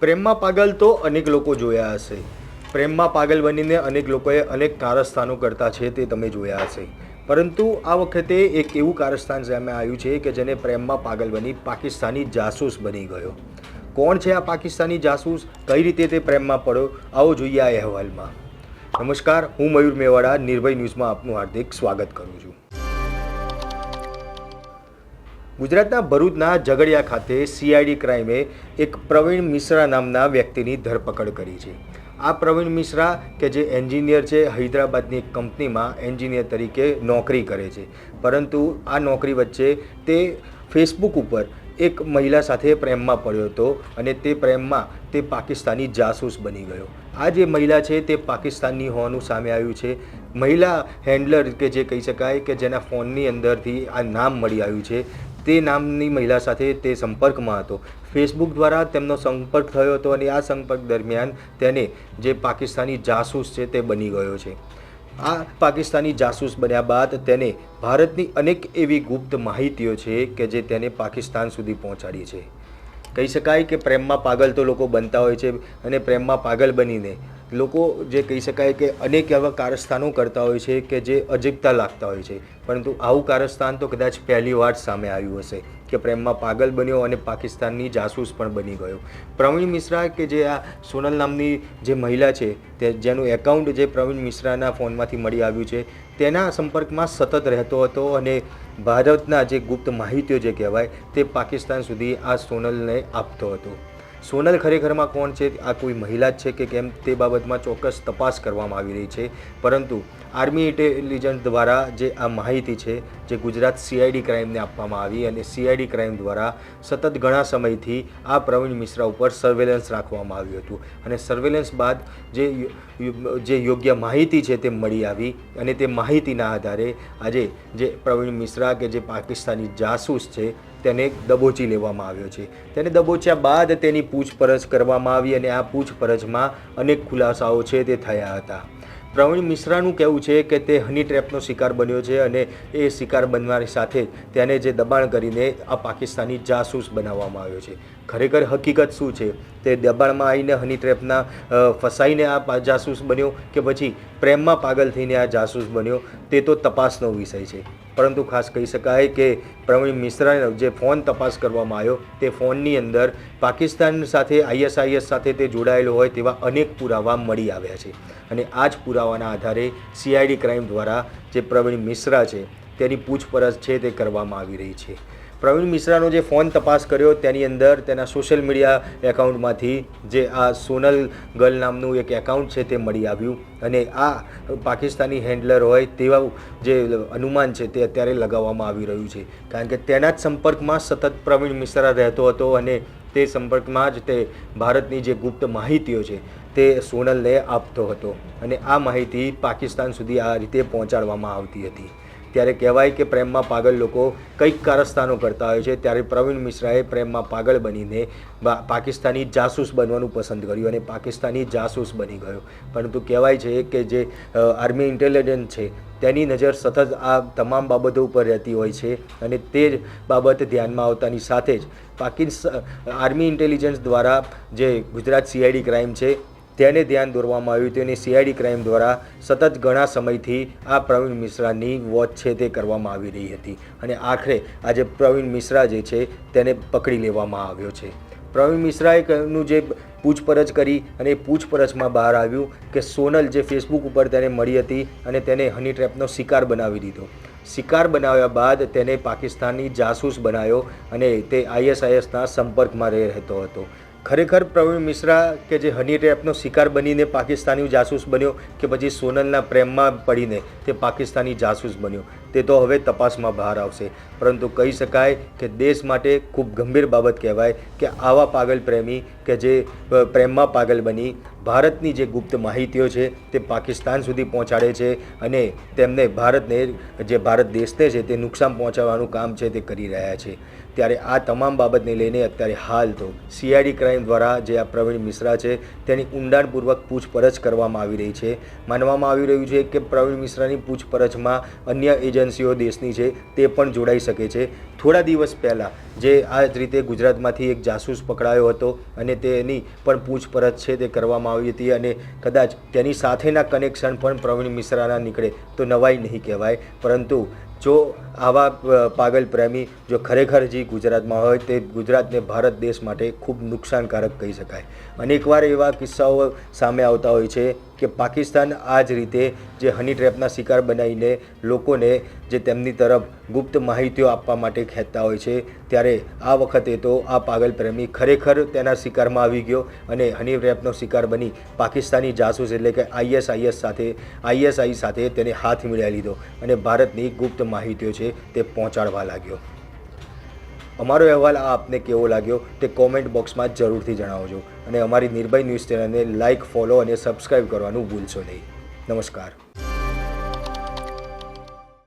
પ્રેમમાં પાગલ તો અનેક લોકો જોયા હશે. પ્રેમમાં પાગલ બનીને અનેક લોકોએ અનેક કારસ્થાનો કરતા છે તે તમે જોયા હશે. પરંતુ આ વખતે એક એવું કારસ્થાન સામે આવ્યું છે કે જેને પ્રેમમાં પાગલ બની પાકિસ્તાની જાસૂસ બની ગયો. કોણ છે આ પાકિસ્તાની જાસૂસ? કઈ રીતે તે પ્રેમમાં પડ્યો? આવો જોઈએ આ અહેવાલમાં. નમસ્કાર, હું મયુર મેવાડા, નિર્ભય ન્યૂઝમાં આપનું હાર્દિક સ્વાગત કરું છું. ગુજરાતના ભરૂચના ઝઘડિયા ખાતે સીઆઈડી ક્રાઇમે એક પ્રવીણ મિશ્રા નામના વ્યક્તિની ધરપકડ કરી છે. આ પ્રવીણ મિશ્રા, કે જે એન્જિનિયર છે, હૈદરાબાદની એક કંપનીમાં એન્જિનિયર તરીકે નોકરી કરે છે. પરંતુ આ નોકરી વચ્ચે તે ફેસબુક ઉપર એક મહિલા સાથે પ્રેમમાં પડ્યો હતો અને તે પ્રેમમાં તે પાકિસ્તાની જાસૂસ બની ગયો. આ જે મહિલા છે તે પાકિસ્તાનની હોવાનું સામે આવ્યું છે. મહિલા હેન્ડલર, કે જે કહી શકાય કે જેના ફોનની અંદરથી આ નામ મળી આવ્યું છે તે નામની મહિલા સાથે તે સંપર્કમાં હતો. ફેસબુક દ્વારા તેમનો સંપર્ક થયો હતો અને આ સંપર્ક દરમિયાન તેને જે પાકિસ્તાની જાસૂસ છે તે બની ગયો છે. આ પાકિસ્તાની જાસૂસ બન્યા બાદ તેને ભારતની અનેક એવી ગુપ્ત માહિતીઓ છે કે જે તેને પાકિસ્તાન સુધી પહોંચાડી છે. કહી શકાય કે પ્રેમમાં પાગલ તો લોકો બનતા હોય છે અને પ્રેમમાં પાગલ બનીને લોકો જે કહી શકાય કે અનેક એવા કારસ્તાનો કરતા હોય છે કે જે અજીબતા લાગતા હોય છે. પરંતુ આવું કારસ્તાન તો કદાચ પહેલી વાર સામે આવ્યું હશે કે પ્રેમમાં પાગલ બન્યો અને પાકિસ્તાનની જાસૂસ પણ બની ગયો. પ્રવીણ મિશ્રા કે જે આ સોનલ નામની જે મહિલા છે તે જેનું એકાઉન્ટ જે પ્રવીણ મિશ્રાના ફોનમાંથી મળી આવ્યું છે તેના સંપર્કમાં સતત રહેતો હતો અને ભારતના જે ગુપ્ત માહિતીઓ જે કહેવાય તે પાકિસ્તાન સુધી આ સોનલને આપતો હતો. સોનલ ખરેખરમાં કોણ છે? આ કોઈ મહિલા જ છે કે કેમ તે બાબતમાં ચોક્કસ તપાસ કરવામાં આવી રહી છે. પરંતુ આર્મી ઇન્ટેલિજન્સ દ્વારા જે આ માહિતી છે, જે ગુજરાત સીઆઈડી ક્રાઇમને આપવામાં આવી અને સીઆઈડી ક્રાઇમ દ્વારા સતત ઘણા સમયથી આ પ્રવીણ મિશ્રા ઉપર સર્વેલન્સ રાખવામાં આવ્યું હતું. અને સર્વેલન્સ બાદ જે જે યોગ્ય માહિતી છે તે મળી આવી અને તે માહિતીના આધારે આજે જે પ્રવીણ મિશ્રા કે જે પાકિસ્તાની જાસૂસ છે તેને દબોચી લેવામાં આવ્યો છે. તેને દબોચ્યા બાદ તેની પૂછપરછ કરવામાં આવી અને આ પૂછપરછમાં અનેક ખુલાસાઓ છે તે થયા હતા. પ્રવીણ મિશ્રાનું કહેવું છે કે તે હની ટ્રેપનો શિકાર બન્યો છે અને એ શિકાર બનવાની સાથે તેને જે દબાણ કરીને આ પાકિસ્તાની જાસૂસ બનાવવામાં આવ્યો છે. ખરેખર હકીકત શું છે? તે દબાણમાં આવીને હની ટ્રેપના ફસાઈને આ જાસૂસ બન્યો કે પછી પ્રેમમાં પાગલ થઈને આ જાસૂસ બન્યો, તે તો તપાસનો વિષય છે. પરંતુ ખાસ કહી શકાય કે પ્રવીણ મિશ્રાનો જે ફોન તપાસ કરવામાં આવ્યો, તે ફોનની અંદર પાકિસ્તાન સાથે, આઈએસઆઈએસ સાથે તે જોડાયેલો હોય તેવા અનેક પુરાવા મળી આવ્યા છે. અને આ જ પુરાવાના આધારે સીઆઈડી ક્રાઇમ દ્વારા જે પ્રવીણ મિશ્રા છે, તેની પૂછપરછ છે તે કરવામાં આવી રહી છે. પ્રવીણ મિશ્રાનો જે ફોન તપાસ કર્યો તેની અંદર તેના સોશિયલ મીડિયા એકાઉન્ટમાંથી જે આ સોનલ ગર્લ નામનું એક એકાઉન્ટ છે તે મળી આવ્યું. અને આ પાકિસ્તાની હેન્ડલર હોય તેવા જે અનુમાન છે તે અત્યારે લગાવવામાં આવી રહ્યું છે. કારણ કે તેના જ સંપર્કમાં સતત પ્રવીણ મિશ્રા રહેતો હતો અને તે સંપર્કમાં જ તે ભારતની જે ગુપ્ત માહિતીઓ છે તે સોનલને આપતો હતો. અને આ માહિતી પાકિસ્તાન સુધી આ રીતે પહોંચાડવામાં આવતી હતી. ત્યારે કહેવાય કે પ્રેમમાં પાગલ લોકો કંઈક કારસ્તાનો કરતા હોય છે. ત્યારે પ્રવીણ મિશ્રાએ પ્રેમમાં પાગલ બનીને પાકિસ્તાની જાસૂસ બનવાનું પસંદ કર્યું અને પાકિસ્તાની જાસૂસ બની ગયો. પરંતુ કહેવાય છે કે જે આર્મી ઇન્ટેલિજન્સ છે, તેની નજર સતત આ તમામ બાબતો ઉપર રહેતી હોય છે અને તે જ બાબત ધ્યાનમાં આવતાની સાથે જ પાકિસ્તાન આર્મી ઇન્ટેલિજન્સ દ્વારા જે ગુજરાત સીઆઈડી ક્રાઇમ છે તેને ધ્યાન દોરવામાં આવ્યું હતું અને સીઆઈડી ક્રાઇમ દ્વારા સતત ઘણા સમયથી આ પ્રવીણ મિશ્રાની વોચ છે તે કરવામાં આવી રહી હતી અને આખરે આજે પ્રવીણ મિશ્રા જે છે તેને પકડી લેવામાં આવ્યો છે. પ્રવીણ મિશ્રાએ નું જે પૂછપરછ કરી અને પૂછપરછમાં બહાર આવ્યું કે સોનલ જે ફેસબુક ઉપર તેને મળી હતી અને તેને હની ટ્રેપનો શિકાર બનાવી દીધો. શિકાર બનાવ્યા બાદ તેને પાકિસ્તાની જાસૂસ બનાવ્યો અને તે આઈએસઆઈએસના સંપર્કમાં રહે- રહેતો હતો. ખરેખર પ્રવીણ મિશ્રા કે જે હની ટ્રેપનો શિકાર બનીને પાકિસ્તાની જાસૂસ બન્યો કે પછી સોનલના પ્રેમમાં પડીને તે પાકિસ્તાની જાસૂસ બન્યો? તે તો હવે તપાસમાં બહાર આવશે. પરંતુ કહી શકાય કે દેશ માટે ખૂબ ગંભીર બાબત કહેવાય કે આવા પાગલ પ્રેમી કે જે પ્રેમમાં પાગલ બની, ભારતની જે ગુપ્ત માહિતીઓ છે તે પાકિસ્તાન સુધી પહોંચાડે છે અને તેમને ભારતને, જે ભારત દેશને છે તે નુકસાન પહોંચાડવાનું કામ છે તે કરી રહ્યા છે. ત્યારે આ તમામ બાબતને લઈને અત્યારે હાલ તો સીઆઈડી ક્રાઇમ દ્વારા જે આ પ્રવીણ મિશ્રા છે તેની ઊંડાણપૂર્વક પૂછપરછ કરવામાં આવી રહી છે. માનવામાં આવી રહ્યું છે કે પ્રવીણ મિશ્રાની પૂછપરછમાં અન્ય એજન્ટ એજન્સીઓ દેશની છે, તે પણ જોડાઈ શકે છે. થોડા દિવસ પહેલાં જે આ જ રીતે ગુજરાતમાંથી એક જાસૂસ પકડાયો હતો અને તેની પણ પૂછપરછ છે તે કરવામાં આવી હતી અને કદાચ તેની સાથેના કનેક્શન પણ પ્રવીણ મિશ્રાના નીકળે તો નવાઈ નહીં કહેવાય. પરંતુ જો આવા પાગલ પ્રેમી જો ખરેખર જે ગુજરાતમાં હોય તે ગુજરાતને ભારત દેશ માટે ખૂબ નુકસાનકારક કહી શકાય. અનેકવાર એવા કિસ્સાઓ સામે આવતા હોય છે કે પાકિસ્તાન આ જ રીતે જે હની ટ્રેપના શિકાર બનાવીને લોકોને જે તેમની તરફ ગુપ્ત માહિતીઓ આપવા માટે ખેંચતા હોય છે, ત્યારે આ વખતે તો આ પાગલ પ્રેમી ખરેખર તેના શિકારમાં આવી ગયો અને હની ટ્રેપનો શિકાર બની પાકિસ્તાની જાસૂસ એટલે કે આઈએસઆઈએસ સાથે આઈએસઆઈ સાથે તેને હાથ મિળાવી લીધો અને ભારતની ગુપ્ત માહિતીઓ છે તે પહોંચાડવા લાગ્યો. અમારો અહેવાલ આ આપને કેવો લાગ્યો તે કોમેન્ટ બોક્સમાં જરૂરથી જણાવજો. અને અમારી નિર્ભય ન્યૂઝ ચેનલને લાઇક ફોલો અને સબસ્ક્રાઇબ કરવાનું ભૂલશો નહીં. નમસ્કાર.